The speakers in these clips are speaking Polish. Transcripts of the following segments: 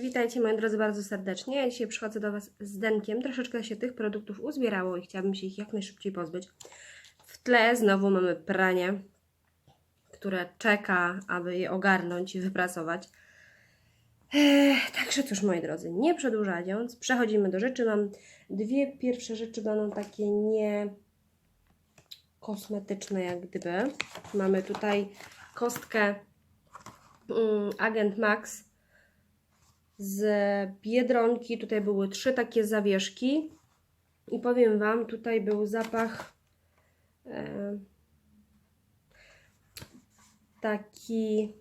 Witajcie moi drodzy bardzo serdecznie. Ja dzisiaj przychodzę do Was z denkiem. Troszeczkę się tych produktów uzbierało i chciałabym się ich jak najszybciej pozbyć. W tle znowu mamy pranie, które czeka, aby je ogarnąć i wypracować. Eee, także cóż moi drodzy, nie przedłużając, przechodzimy do rzeczy. Mam dwie pierwsze rzeczy, będą takie nie kosmetyczne jak gdyby. Mamy tutaj kostkę mm, Agent Max z Biedronki. Tutaj były trzy takie zawieszki. I powiem Wam, tutaj był zapach e, taki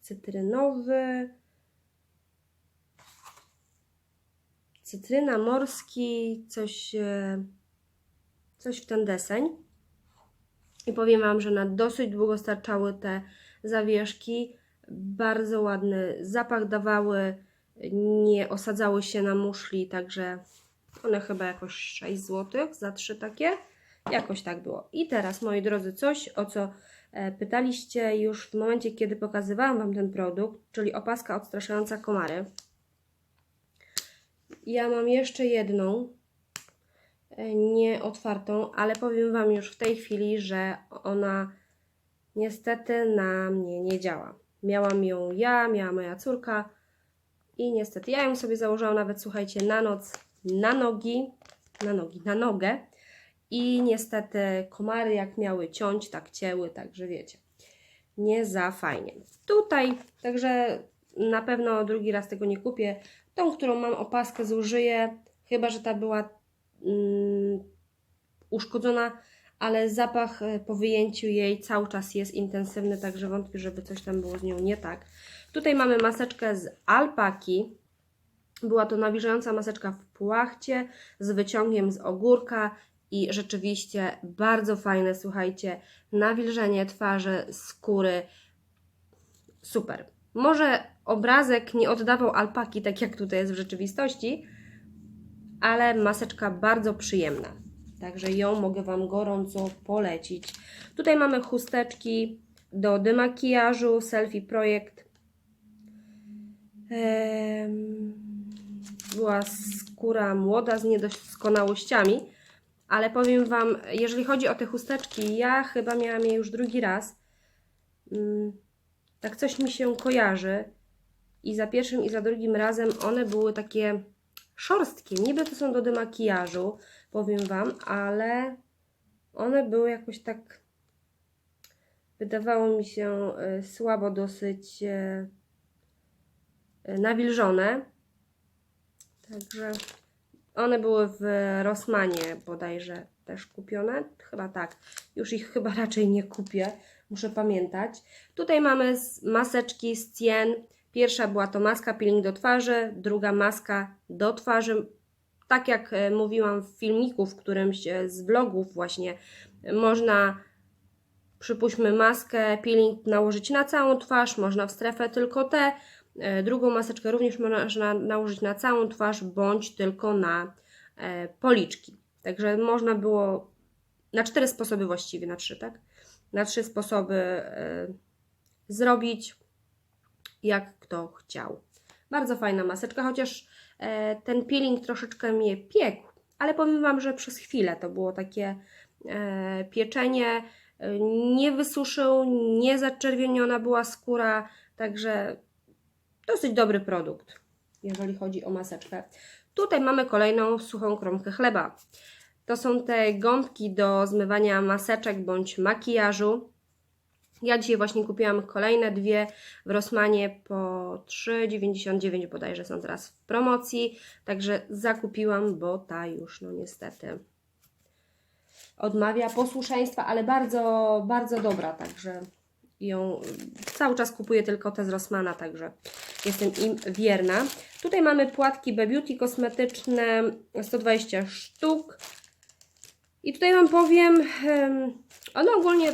cytrynowy, cytryna morski, coś, e, coś w ten deseń. I powiem Wam, że na dosyć długo starczały te zawieszki. Bardzo ładny zapach dawały, nie osadzały się na muszli, także one chyba jakoś 6 zł za trzy takie. Jakoś tak było. I teraz, moi drodzy, coś, o co e, pytaliście już w momencie, kiedy pokazywałam Wam ten produkt, czyli opaska odstraszająca komary. Ja mam jeszcze jedną, e, nieotwartą, ale powiem Wam już w tej chwili, że ona niestety na mnie nie działa. Miałam ją ja, miała moja córka i niestety ja ją sobie założyłam nawet, słuchajcie, na noc, na nogi, na nogi, na nogę i niestety komary jak miały ciąć, tak cięły, także wiecie, nie za fajnie. Tutaj, także na pewno drugi raz tego nie kupię. Tą, którą mam opaskę zużyję, chyba, że ta była mm, uszkodzona, ale zapach e, po wyjęciu jej cały czas jest intensywny, także wątpię, żeby coś tam było z nią nie tak. Tutaj mamy maseczkę z alpaki. Była to nawilżająca maseczka w płachcie z wyciągiem z ogórka i rzeczywiście bardzo fajne, słuchajcie, nawilżenie twarzy, skóry. Super. Może obrazek nie oddawał alpaki, tak jak tutaj jest w rzeczywistości, ale maseczka bardzo przyjemna. Także ją mogę Wam gorąco polecić. Tutaj mamy chusteczki do demakijażu, selfie projekt. Była skóra młoda z niedoskonałościami, ale powiem Wam, jeżeli chodzi o te chusteczki, ja chyba miałam je już drugi raz. Mm, tak coś mi się kojarzy i za pierwszym i za drugim razem one były takie szorstkie. Niby to są do demakijażu, powiem Wam, ale one były jakoś tak, wydawało mi się y, słabo dosyć y, y, nawilżone. Także one były w Rossmanie bodajże też kupione. Chyba tak. Już ich chyba raczej nie kupię. Muszę pamiętać. Tutaj mamy maseczki z cien. Pierwsza była to maska peeling do twarzy, druga maska do twarzy. Tak jak e, mówiłam w filmiku, w którymś e, z vlogów właśnie, można przypuśćmy maskę peeling nałożyć na całą twarz, można w strefę tylko te. E, drugą maseczkę również można nałożyć na całą twarz, bądź tylko na policzki. Także można było na cztery sposoby właściwie, na trzy, tak? Na trzy sposoby zrobić jak kto chciał. Bardzo fajna maseczka, chociaż e, ten peeling troszeczkę mnie piekł, ale powiem Wam, że przez chwilę to było takie e, pieczenie, e, nie wysuszył, nie zaczerwieniona była skóra, także dosyć dobry produkt, jeżeli chodzi o maseczkę. Tutaj mamy kolejną suchą kromkę chleba. To są te gąbki do zmywania maseczek bądź makijażu. Ja dzisiaj właśnie kupiłam kolejne dwie w Rossmanie po 3,99 bodajże są teraz w promocji, także zakupiłam, bo ta już no niestety odmawia posłuszeństwa, ale bardzo, bardzo dobra, także ją cały czas kupuję tylko te z Rossmana, także jestem im wierna. Tutaj mamy płatki Beauty kosmetyczne, 120 sztuk. I tutaj Wam powiem, one ogólnie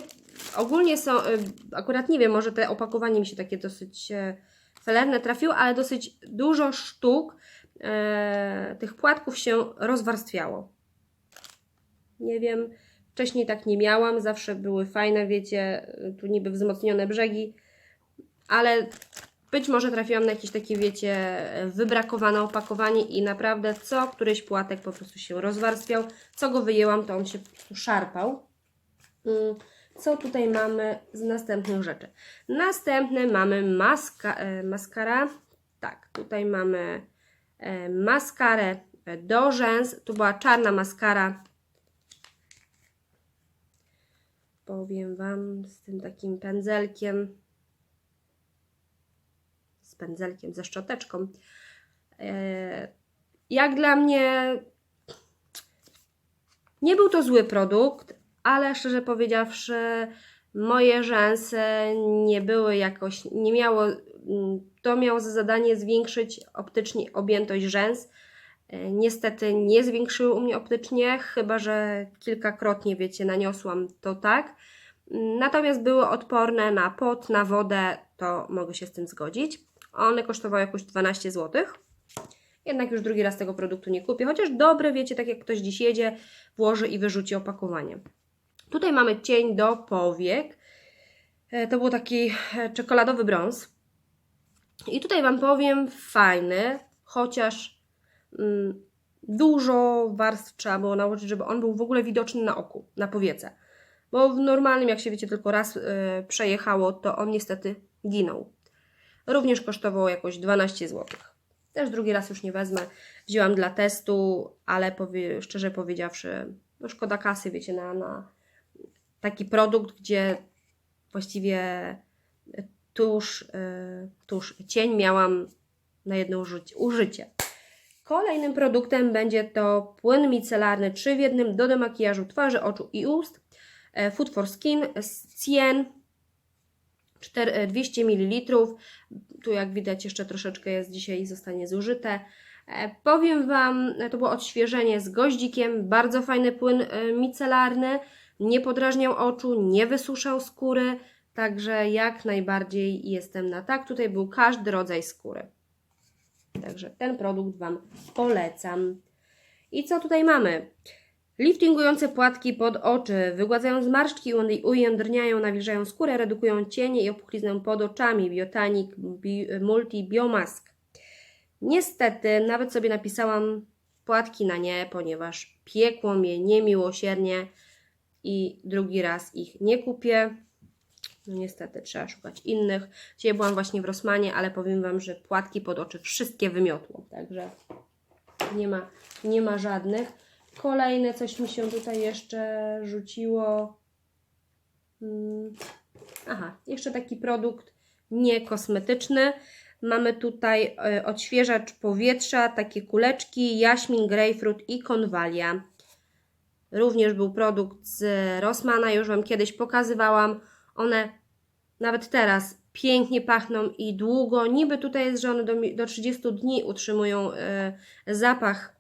ogólnie są, y, akurat nie wiem, może te opakowanie mi się takie dosyć e, felerne trafiło, ale dosyć dużo sztuk e, tych płatków się rozwarstwiało. Nie wiem, wcześniej tak nie miałam, zawsze były fajne, wiecie, tu niby wzmocnione brzegi, ale być może trafiłam na jakieś takie, wiecie, wybrakowane opakowanie i naprawdę co któryś płatek po prostu się rozwarstwiał. Co go wyjęłam, to on się po prostu szarpał. Mm, Co tutaj mamy z następnych rzeczy? Następne mamy maska, e, maskara. Tak, tutaj mamy e, maskarę do rzęs. Tu była czarna maskara. Powiem Wam z tym takim pędzelkiem. Z pędzelkiem, ze szczoteczką. E, Jak dla mnie nie był to zły produkt, ale szczerze powiedziawszy, moje rzęsy nie były jakoś, nie miało, mm, to miało za zadanie zwiększyć optycznie objętość rzęs. E, Niestety nie zwiększyły u mnie optycznie, chyba że kilkakrotnie, wiecie, naniosłam to tak. Natomiast były odporne na pot, na wodę, to mogę się z tym zgodzić. One kosztowały jakoś 12 zł. Jednak już drugi raz tego produktu nie kupię, chociaż dobre, wiecie, tak jak ktoś dziś jedzie, włoży i wyrzuci opakowanie. Tutaj mamy cień do powiek. E, To był taki e, czekoladowy brąz. I tutaj Wam powiem, fajny, chociaż mm, dużo warstw trzeba było nałożyć, żeby on był w ogóle widoczny na oku, na powiece. Bo w normalnym, jak się wiecie, tylko raz e, przejechało, to on niestety ginął. Również kosztowało jakoś 12 zł. Też drugi raz już nie wezmę. Wzięłam dla testu, ale powie, szczerze powiedziawszy, no szkoda kasy, wiecie, na, na taki produkt, gdzie właściwie tuż, yy, tuż cień miałam na jedno użycie. Kolejnym produktem będzie to płyn micelarny 3 w 1 do demakijażu twarzy, oczu i ust. E, Food for Skin z Cien 4, e, 200 ml. Tu jak widać jeszcze troszeczkę jest dzisiaj zostanie zużyte. E, Powiem Wam, to było odświeżenie z goździkiem, bardzo fajny płyn micelarny, nie podrażniał oczu, nie wysuszał skóry, także jak najbardziej jestem na tak. Tutaj był każdy rodzaj skóry. Także ten produkt Wam polecam. I co tutaj mamy? Liftingujące płatki pod oczy, wygładzają zmarszczki, uj- ujędrniają, nawilżają skórę, redukują cienie i opuchliznę pod oczami. Biotanik bi, Multi Biomask. Niestety, nawet sobie napisałam płatki na nie, ponieważ piekło mnie niemiłosiernie i drugi raz ich nie kupię. No niestety, trzeba szukać innych. Dzisiaj byłam właśnie w Rosmanie, ale powiem Wam, że płatki pod oczy wszystkie wymiotło, także nie ma, nie ma żadnych. Kolejne coś mi się tutaj jeszcze rzuciło. Mm, Aha, jeszcze taki produkt niekosmetyczny. Mamy tutaj e, odświeżacz powietrza, takie kuleczki, jaśmin, grejpfrut i konwalia. Również był produkt z Rossmana, już Wam kiedyś pokazywałam. One nawet teraz pięknie pachną i długo. Niby tutaj jest, że one do, do 30 dni utrzymują e, zapach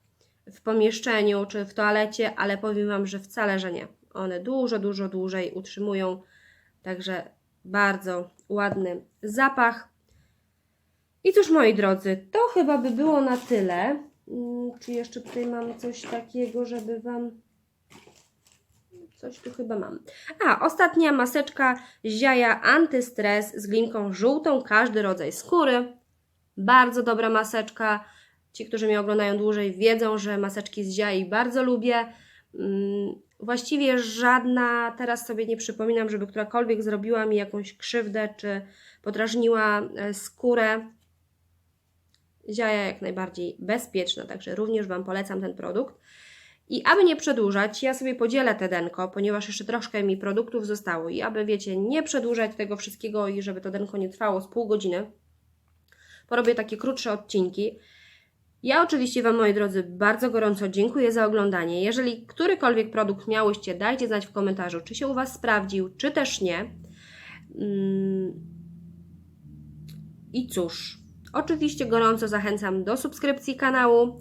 w pomieszczeniu czy w toalecie, ale powiem Wam, że wcale, że nie. One dużo, dużo dłużej utrzymują. Także bardzo ładny zapach. I cóż, moi drodzy, to chyba by było na tyle. Mm, Czy jeszcze tutaj mam coś takiego, żeby Wam. Coś tu chyba mam. A, ostatnia maseczka Ziaja Antystres z glinką żółtą, każdy rodzaj skóry. Bardzo dobra maseczka. Ci, którzy mnie oglądają dłużej, wiedzą, że maseczki z Ziai bardzo lubię. Mm, Właściwie żadna, teraz sobie nie przypominam, żeby którakolwiek zrobiła mi jakąś krzywdę, czy podrażniła e, skórę. Ziaja jak najbardziej bezpieczna, także również Wam polecam ten produkt. I aby nie przedłużać, ja sobie podzielę te denko, ponieważ jeszcze troszkę mi produktów zostało i aby, wiecie, nie przedłużać tego wszystkiego i żeby to denko nie trwało z pół godziny, porobię takie krótsze odcinki. Ja oczywiście Wam, moi drodzy, bardzo gorąco dziękuję za oglądanie. Jeżeli którykolwiek produkt miałyście, dajcie znać w komentarzu, czy się u Was sprawdził, czy też nie. Mm. I cóż, oczywiście gorąco zachęcam do subskrypcji kanału.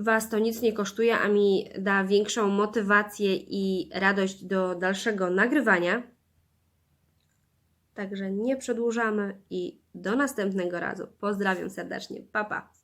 Was to nic nie kosztuje, a mi da większą motywację i radość do dalszego nagrywania. Także nie przedłużamy i do następnego razu. Pozdrawiam serdecznie. Pa, pa.